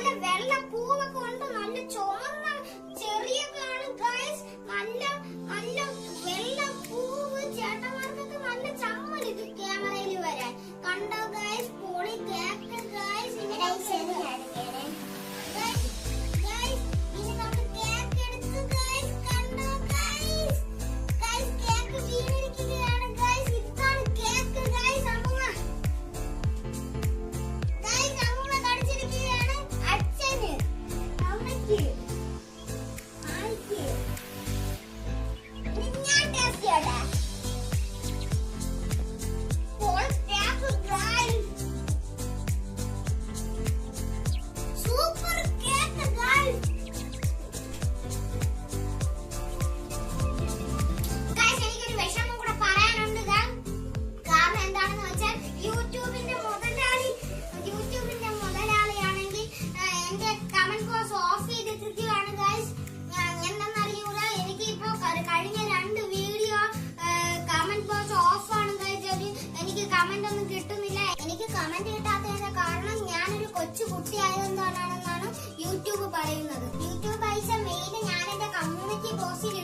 നല്ല വെള്ള പൂവൊക്കെ പൂർത്തിയായതെന്താണെന്നാണ് യൂട്യൂബ് പറയുന്നത്. യൂട്യൂബ് പൈസ മെയിൻ ഞാൻ എന്റെ കമ്മ്യൂണിറ്റി പോസ്റ്റിൽ